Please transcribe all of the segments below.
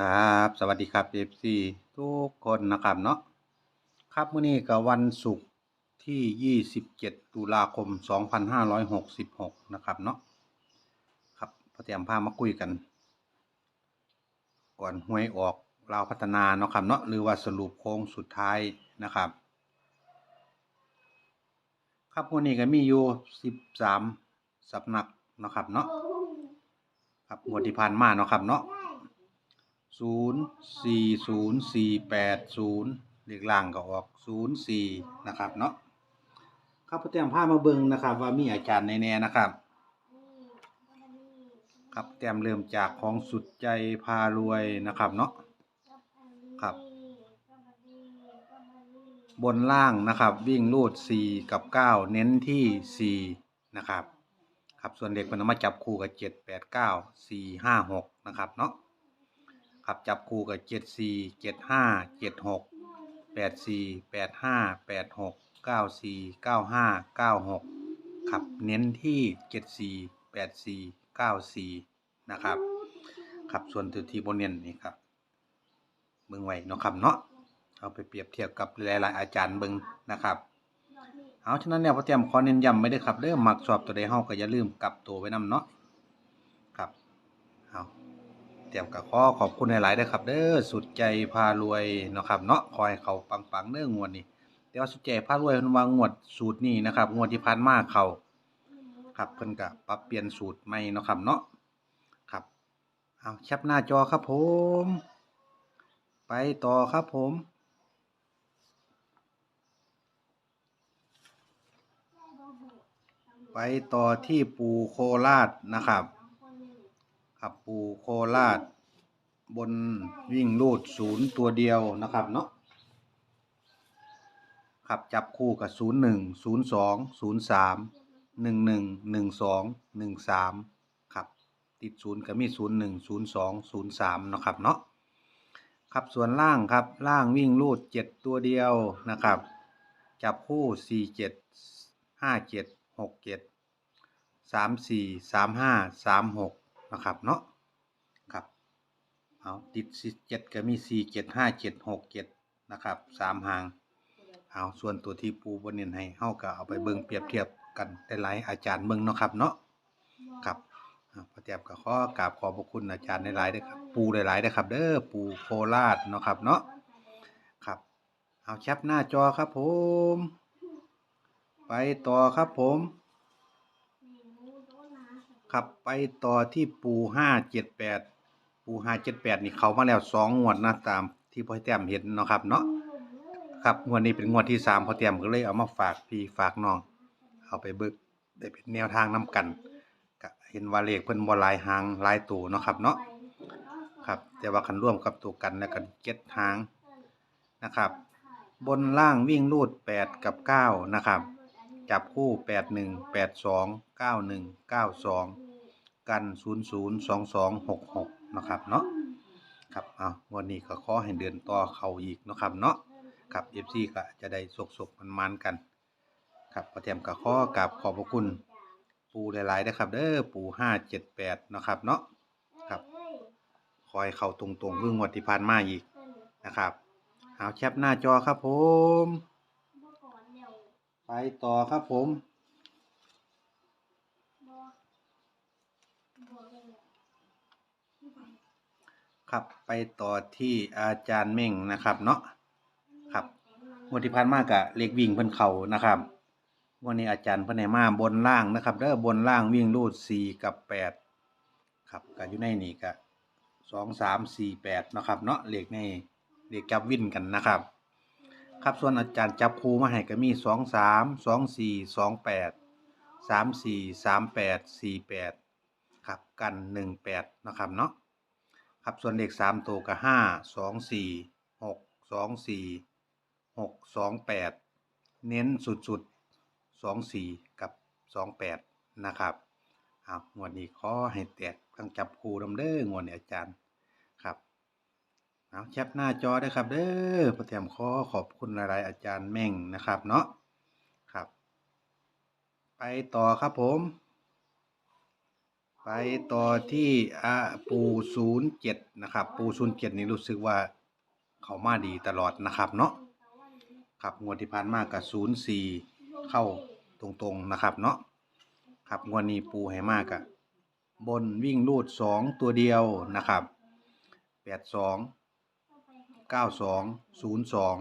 ครับ สวัสดีครับเอฟซีทุกคนนะครับเนาะครับมื้อนี้ก็วันศุกร์ที่ 27 ตุลาคม 2566 นะครับเนาะครับพอเตรียมพามาคุยกัน ก่อนหวยออกลาพัฒนาเนาะครับเนาะหรือว่าสรุปโค้งสุดท้ายนะครับ ครับมื้อนี้ก็มีอยู่ 13สำนักเนาะครับเนาะครับงวดที่ผ่านมาเนาะครับเนาะ ศูนย์สี่ศูนย์สี่แปดศูนย์เลขล่างก็ออกศูนย์สี่นะครับเนาะครับพเตรียมผ้ามาเบิ่งนะครับ ว่ามีอาจารย์แน่ๆนะครับ ครับเตรียมเริ่มจากของสุดใจพารวยนะครับเนาะครับ บนล่างนะครับ วิ่งรูดสี่กับเก้าเน้นที่สี่นะครับ ครับส่วนเด็กมันมาจับคู่กับเจ็ดแปดเก้าสี่ห้าหกนะครับเนาะ ครับจับคู่กับเจ็ดสี่เจ็ดห้าเจ็ดหกแปดสี่แปดห้าแปดหกเก้าสี่เก้าห้าเก้าหกครับเน้นที่เจ็ดสี่แปดสี่เก้าสี่นะครับครับส่วนตัวที่บนเน้นนี่ครับเบิ่งไว้เนาะครับเนาะเอาไปเปรียบเทียบกับหลายๆอาจารย์เบิ่งนะครับเอาฉะนั้นแล้วพอเตรียมขอเน้นย้ำไม่ได้ครับเริ่มมักสอบตัวใดเฮาก็อย่าลืมกลับตัวไว้นำเนาะครับเอา เตรียมกับข้อขอบคุณหลายๆเด้อครับ เด้อสุดใจพารวยเนาะครับเนาะคอยเขาปังๆเด้องวดนี้แต่ว่าสุดใจพารวยเพิ่นวางวดสูตรนี้นะครับงวดที่ผ่านมาเขาครับเพิ่นก็ปรับเปลี่ยนสูตรใหม่เนาะครับเนาะครับเอาแคปหน้าจอครับผม ไปต่อครับผมไปต่อที่ปูโคราชนะครับ ขับปูโคราช บนวิ่งลูดศูนย์ตัวเดียวนะครับเนาะขับจับคู่กับศูนย์หนึ่งศูนย์สองศูนย์สามหนึ่งหนึ่งหนึ่งสองหนึ่งสามขับติดศูนย์ก็มีศูนย์หนึ่งศูนย์สองศูนย์สามนะครับเนาะขับส่วนล่างครับล่างวิ่งลูดเจ็ดตัวเดียวนะครับ จับคู่สี่เจ็ดห้าเจ็ดหกเจ็ดสามสี่สามห้าสามหก นะครับเนาะครับเอาติดสี่เจ็ดก็มีสี่เจ็ดห้าเจ็ดหกเจ็ดนะครับสามหาง เอาส่วนตัวที่ปูบนเน้นให้เฮาก็เอาไปเบิ่งเปรียบเทียบกันได้หลายอาจารย์เบิ่งเนาะครับเนาะครับอ่าพอเตรียมก็ขอกราบขอบพระคุณอาจารย์หลายๆเด้ครับปูหลายๆเด้ครับ เด้อปูโคราชเนาะครับเนาะครับ เอาแคปหน้าจอครับผม ไปต่อครับผม ครับ ไปต่อที่ปูห้าเจ็ดแปดปูห้าเจ็ดแปดนี่เขามาแล้วสองงวดนะตามที่พ่อแต้มเห็นเนาะครับเนาะครับงวดนี้เป็นงวดที่สามพ่อแต้มก็เลยเอามาฝากพี่ฝากน้อง เอาไปเบิกได้เป็นแนวทางนํกันก็เห็นว่าเลขเพิ่นบ่หลายหางหลายตัวเนาะครับเนาะครับ แต่ว่าคันร่วมกับตัวกันแล้วกันเจ็ดหางนะครับ บนล่างวิ่งรูดแปดกับเก้านะครับจับคู่แปดหนึ่งแปดสองเกันศูนย์ศูนะครับเนาะครับเอาวันนี้ก็ขอให้เดินต่อเขาอีกนะครับเนาะครับเอฟซีก็จะได้สกสกมันมันๆกัน ครับพอเทียมกับข้อกราบขอบพระคุณ ปูหลายๆนะครับเด้อปูห้าเจ็ดแปดนะครับเนาะครับ คอยเข้าตรงๆเพิ่งวันที่ผ่านมาอีกนะครับเอาแคปหน้าจอครับผม ไปต่อครับผม ครับ ไปต่อที่อาจารย์เม่งนะครับเนาะครับงวดที่ผ่านมากะเลขวิ่งเพิ่นเข่านะครับวันนี้อาจารย์เพิ่นให้มาบนล่างนะครับเด้อบนล่างวิ่งรูดสี่กับแปดครับก็อยู่ในนี่ก็สองสามสี่แปดนะครับเนาะเลขในเลขจับวิ่นกันนะครับ ครับส่วนอาจารย์จับคูมาให้ก็มีสองสามสองสี่สองแปดสามสี่สามแปดสี่แปดครับกันหนึ่งแปดนะครับเนาะ ครับส่วนเลขสามตัวก็ห้าสองสี่หกสองสี่หกสองแปดเน้นสุดๆสองสี่กับสองแปดนะครับอาวงวดนี้ขอให้แตกทั้งจับคูดำเด้องวดนี้อาจารย์ครับเอาแคปหน้าจอได้ครับเด้อพระเตรียมขอขอบคุณหลายๆอาจารย์เม่งนะครับเนาะครับ ไปต่อครับผม ไปต่อที่อาปูศูนย์เจ็ดนะครับ ปูศูนย์เจ็ดนี่รู้สึกว่าเขามาดีตลอดนะครับเนาะครับงวดที่ผ่านมากับศูนย์สี่เข้าตรงๆนะครับเนาะครับงวดนี้ปูให้มากอะบนวิ่งลูดสองตัวเดียวนะครับแปดสองเก้าสองศูนย์สอง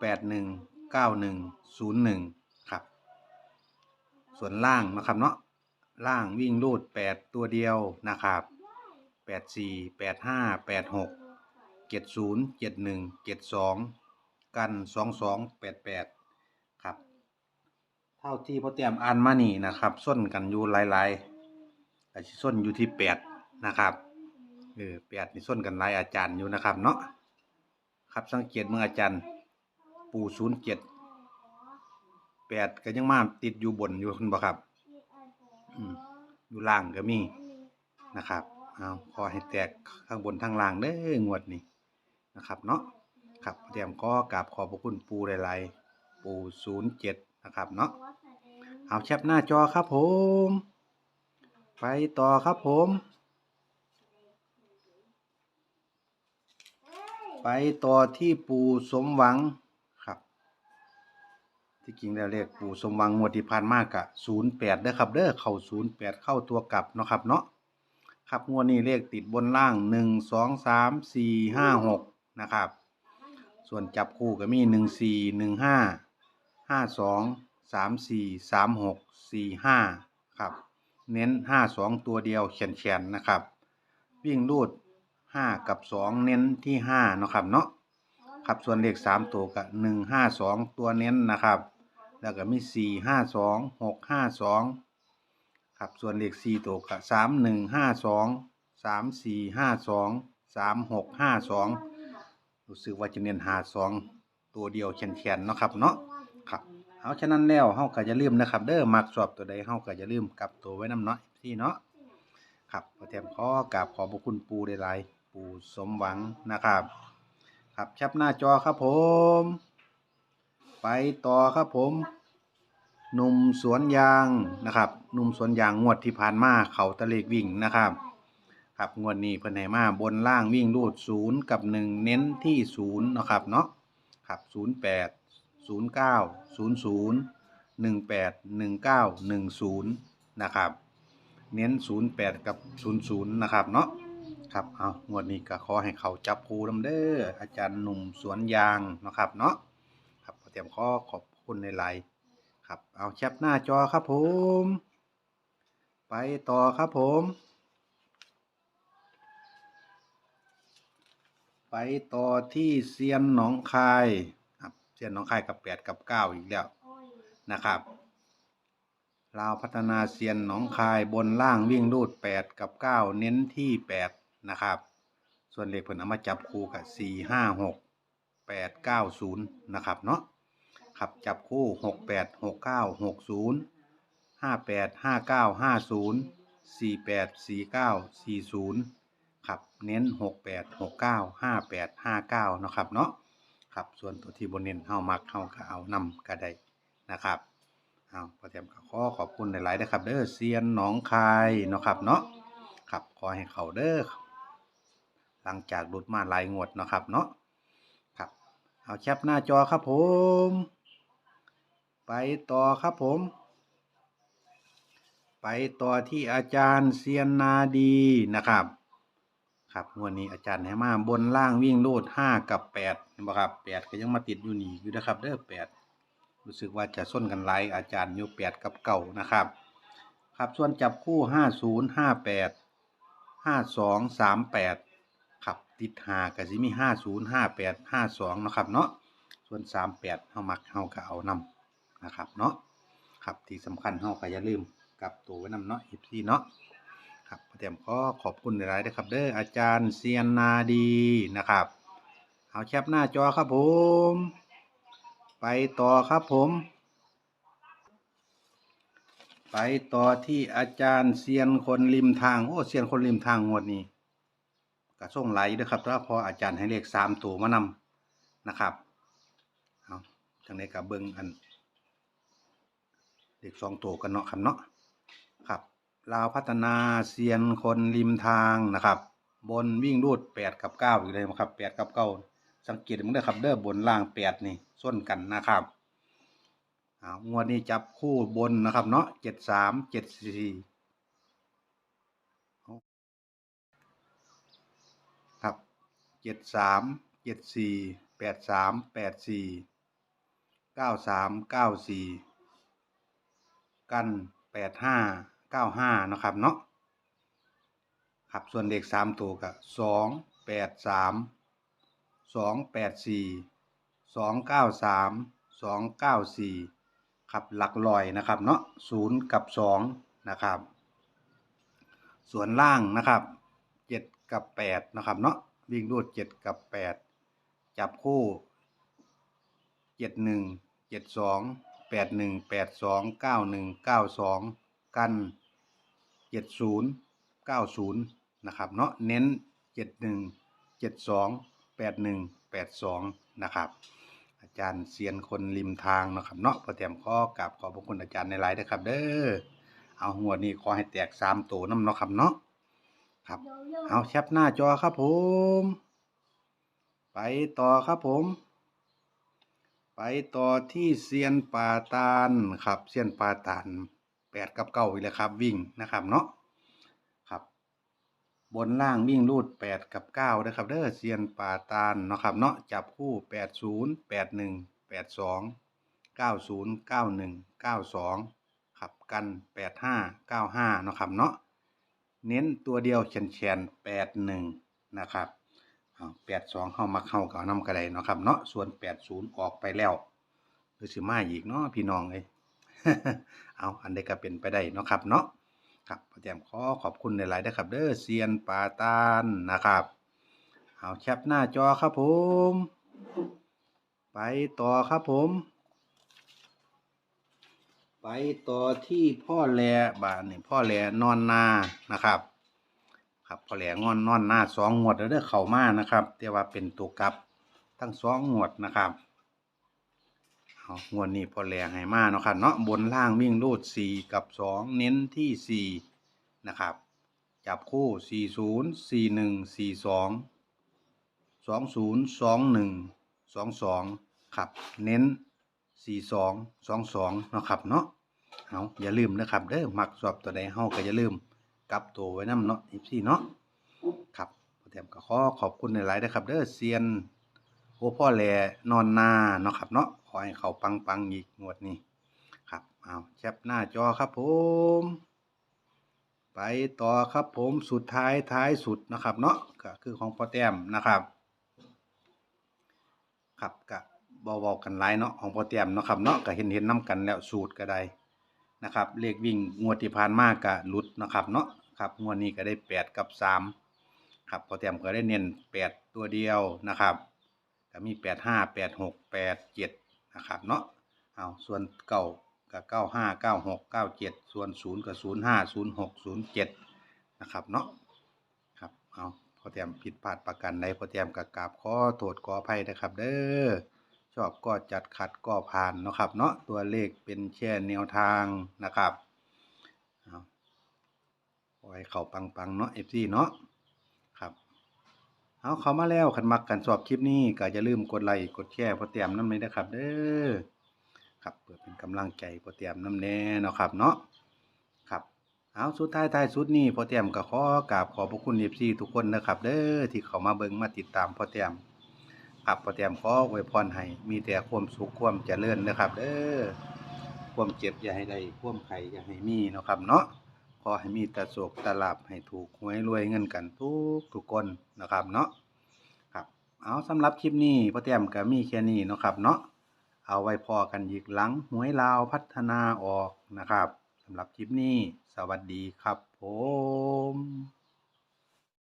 แปดหนึ่งเก้าหนึ่งศูนย์หนึ่งครับ ส่วนล่างนะครับเนาะ ล่างวิ่งรูดแปดตัวเดียวนะครับแปดสี่แปดห้าแปดหกเจ็ดศูนย์เจ็ดหนึ่งเจ็ดสองกันสองสองแปดแปดครับ เท่าที่พ่อเตรียมอ่านมานี่นะครับ ส้นกันอยู่หลายๆอาจจะส้นอยู่ที่แปดนะครับเออแปดนี่ส้นกันหลายอาจารย์อยู่นะครับเนาะครับสังเกตเมื่ออาจารย์ ปูศูนย์เจ็ดแปดก็ยังมาติดอยู่บนอยู่คุณบ่ครับ อยู่ล่างก็มีนะครับเอาขอให้แตกข้างบนทางล่างเด้องวดนี้นะครับเนาะครับเตรียมก็กราบขอบพระคุณปูหลายๆปูศูนย์เจ็ดนะครับเนาะเอาแคปหน้าจอครับผม ไปต่อครับผม ไปต่อที่ปูสมหวัง ที่จริงแล้วเลขปู่สมหวังงวดที่ผ่านมากะศูนย์แปดเด้อครับเด้อเข้าศูนย์แปดเข้าตัวกลับเนาะครับเนาะครับงวดนี้เลขติดบนล่างหนึ่งสองสามสี่ห้าหกนะครับ ส่วนจับคู่ก็มีหนึ่งสี่หนึ่งห้าห้าสองสามสี่สามหกสี่ห้าครับ เน้นห้าสองตัวเดียวเฉียนเฉียนนะครับ วิ่งรูดห้ากับสองเน้นที่ห้าเนาะครับเนาะครับส่วนเลขสามตัวกับหนึ่งห้าสองตัวเน้นนะครับ แล้วก็มีสี่ห้าสองหกห้าสองครับส่วนเลขสี่ตัวก็สามหนึ่งห้าสองสามสี่ห้าสองสามหกห้าสองรู้สึกว่าจะเน้นหาสองตัวเดียวแขนๆเนาะครับเนาะครับเอาฉะนั้นแล้วเฮาก็จะลืมนะครับ เด้อมักสอบตัวใดเฮาก็จะลืมกลับตัวไว้น้ำเนาะพี่เนาะครับพอแถมขอกราบขอบพระคุณปูได้หลายปูสมหวังนะครับ ครับแคปหน้าจอครับผม ไปต่อครับผมหนุ่มสวนยางนะครับหนุ่มสวนยางงวดที่ผ่านมาเขาตะเลกวิ่งนะครับ ครับงวดนี้เพิ่นให้มาบนล่างวิ่งรูดศูนย์กับหนึ่งเน้นที่ศูนย์นะครับเนาะครับศูนย์แปดศูนย์เก้าศูนย์ศูนย์หนึ่งแปดหนึ่งเก้าหนึ่งศูนย์นะครับ เน้นศูนย์แปดกับศูนย์ศูนย์นะครับเนาะครับเอางวดนี้ก็ขอให้เขาจับคูลำเด้ออาจารย์หนุ่มสวนยางนะครับเนาะ เตรียมขอขอบคุณในไลน์ครับ เอาแคปหน้าจอครับผม ไปต่อครับผม ไปต่อที่เซียนหนองคายครับเซียนหนองคายกับแปดกับเก้าอีกแล้วนะครับลาวพัฒนาเซียนหนองคายบนล่างวิ่งรูดแปดกับเก้าเน้นที่แปดนะครับ ส่วนเลขเพิ่นเอามาจับคู่กับสี่ห้าหกแปดเก้าศูนย์นะครับเนาะ ครับจับคู่หกแปดหกเก้าหกศูนย์ห้าแปดห้าเก้าห้าศูนย์สี่แปดสี่เก้าสี่ศูนย์ครับเน้นหกแปดหกเก้าห้าแปดห้าเก้านะครับเนาะครับส่วนตัวที่บนเน้นเฮามักเฮาก็เอานำก็ไดนะครับเอาพอเตรียมขอขอบคุณหลายๆนะครับ เด้อเซียนหนองคายเนาะครับเนาะครับขอให้เขาเด้อหลังจากหลุดมาหลายงวดเนาะครับเนาะครับเอาแคปหน้าจอครับผม ไปต่อครับผม ไปต่อที่อาจารย์เซียนนาดีนะครับ ครับวดนี้อาจารย์ให้มาบนล่างวิ่งโลดห้ากับแปดเห็นไหมครับแปดก็ยังมาติดอยู่นี่อยู่นะครับเด้อแปดรู้สึกว่าจะส้นกันไล่อาจารย์อยู่แปดกับเก่านะครับ ครับส่วนจับคู่ห้าศูนย์ห้าแปดห้าสองสามแปดครับติดหาก็สิมีห้าศูนย์ห้าแปดห้าสองนะครับเนาะส่วนสามแปดเฮามักเฮาก็เอานำ นะครับเนาะครับที่สำคัญเฮาก็อย่าลืมกับตัวไว้นำเนาะอีพีเนาะครับพอเตรียมขอขอบคุณหลายๆนะครับ เด้ออาจารย์เซียนนาดีนะครับเอาแคปหน้าจอครับผม ไปต่อครับผม ไปต่อที่อาจารย์เซียนคนริมทางโอ้เซียนคนริมทางงวดนี้กระส่งไหลด้วยครับแต่ว่าพออาจารย์ให้เลขสามตัวมานำนะครับเอาจังในกับเบิ้งอัน เลขสองตัวกันเนาะครับเนาะครับลาวพัฒนาเซียนคนริมทางนะครับ บนวิ่งรูดแปดกับเก้าอยู่เลยครับแปดกับเก้าสังเกตมึงเด้ครับเด้อบนล่างแปดนี่ส้นกันนะครับเอางวดนี้จับคู่บนนะครับเนาะเจ็ดสามเจ็ดสี่ครับเจ็ดสามเจ็ดสี่แปดสามแปดสี่เก้าสามเก้าสี่ กันแปดห้าเก้าห้านะครับเนาะครับส่วนเลขสามตัวก็สองแปดสามสองแปดสี่สองเก้าสามสองเก้าสี่ครับหลักลอยนะครับเนาะศูนย์กับสองนะครับ ส่วนล่างนะครับเจ็ดกับแปดนะครับเนาะวิ่งรูดเจ็ดกับแปดจับคู่เจ็ดหนึ่งเจ็ดสอง แปดหนึ่งแปดสองเก้าหนึ่งเก้าสองกันเจ็ดศูนย์เก้าศูนย์นะครับเนาะเน้นเจ็ดหนึ่งเจ็ดสองแปดหนึ่งแปดสองนะครับ อาจารย์เซียนคนริมทางนะครับเนาะพอเตรียมข้อกับขอบพระคุณอาจารย์ในไลน์นะครับ เด้อเอาหัวนี้ขอให้แตกสามตัวน้ำเนาะครับเนาะครับ เอาแคปหน้าจอครับผม ไปต่อครับผม ไปต่อที่เซียนปาตานครับเซียนปาตานแปดกับเก้าอีกแล้วครับ วิ่งนะครับเนาะครับ บนล่างวิ่งรูดแปดกับเก้านะครับเด้อเซียนปาตานเนาะครับเนาะจับคู่แปดศูนย์แปดหนึ่งแปดสองเก้าศูนย์เก้าหนึ่งเก้าสองขับกันแปดห้าเก้าห้าเนาะครับเนาะเน้นตัวเดียวแฉนๆแปดหนึ่งนะครับ แปดสองเข้ามาเข้ากับน้ำกระไดเนาะครับเนาะส่วนแปดศูนย์ออกไปแล้วหรือสิมาอีกเนาะพี่น้องเลยเอาอันใดก็เป็นไปได้เนาะครับเนาะครับพอแจมขอขอบคุณหลายๆนะครับ เด้อเซียนปาตานนะครับเอาแคปหน้าจอครับผม ไปต่อครับผม ไปต่อที่พ่อแหลบ้านนี่พ่อแหลนอนนานะครับ ครับพ่อแหลงอนนอนนาสองงวดแล้วเด้อเข้ามานะครับแต่ว่าเป็นตัวกลับทั้งสองงวดนะครับเอางวดนี้พ่อแหลให้มาเนาะครับเนาะบนล่างวิ่งรูดสี่กับสองเน้นที่สี่นะครับจับคู่สี่ศูนย์สี่หนึ่งสี่สองสองศูนย์สองหนึ่งสองสองครับเน้นสี่สองสองสองเนาะครับเนาะเอาอย่าลืมนะครับเด้อมักสอบตัวใดเฮาก็อย่าลืม กลับตัวไว้นํเนาะอีพี่เนาะครับพอแถมก็ขอขอบคุณในหลายๆนะครับ เด้อเซียนโอพ่อแลนอนนาเนาะครับเนาะขอให้เขาปังๆอีกงวดนี้ครับเอาแคปหน้าจอครับผม ไปต่อครับผมสุดท้ายท้ายสุดนะครับ เนาะก็คือของพ่อแต้มนะครับ ครับก็เบาๆกันหลายเนาะของพ่อแต้มเนาะครับเนาะก็เห็นเห็นน้กันแล้วสูตรก็ได้ นะครับเลขวิ่งงวดที่ผ่านมากก็หลุดนะครับเนาะครับงวดนี้ก็ได้แปดกับสามครับพอเตียมก็ได้เน้นแปดตัวเดียวนะครับก็มีแปดห้าแปดหกแปดเจ็ดนะครับเนาะเอาส่วนเก้ากับเก้าห้าเก้าหกเก้าเจ็ดส่วนศูนย์กับศูนย์ห้าศูนย์หกศูนย์เจ็ดนะครับเนาะครับเอาพอเตียมผิดพลาดประกันใดพอเตียมกับกราบขอโทษขออภัยนะครับเด้อ ชอบก็จัดขัดก็ผ่านนะครับ เนาะตัวเลขเป็นแค่แนวทางนะครับเอาไว้เข่าปังๆเนาะเอฟซีเนาะครับเอาเขามาแล้วขันมักกันสอบคลิปนี้ก็อย่าลืมกดไลค์กดแชร์พอเตรียมน้ำเลยนะครับ เด้อครับเพื่อเป็นกำลังใจพอเตรียมน้ำแน่นะครับ เนาะครับเอาสุดท้ายท้ายสุดนี้พอเตรียมก็ขอกราบขอบพระคุณเอฟซีทุกคนนะครับ เด้อที่เขามาเบิ่งมาติดตามพอเตรียม ครับพอเตรียมขออวยพรให้มีแต่ความสุขความเจริญนะครับเด้อความเจ็บอย่าให้ได้ความไข่อย่าให้มีเนาะครับเนาะขอให้มีแต่โศกตลาบให้ถูกหวยรวยเงินกันทุกทุกคนนะครับเนาะครับเอาสำหรับคลิปนี้พอเตรียมก็มีแค่นี้เนาะครับเนาะเอาไว้พอกันอีกหลังหวยลาวพัฒนาออกนะครับสำหรับคลิปนี้ สวัสดีครับผม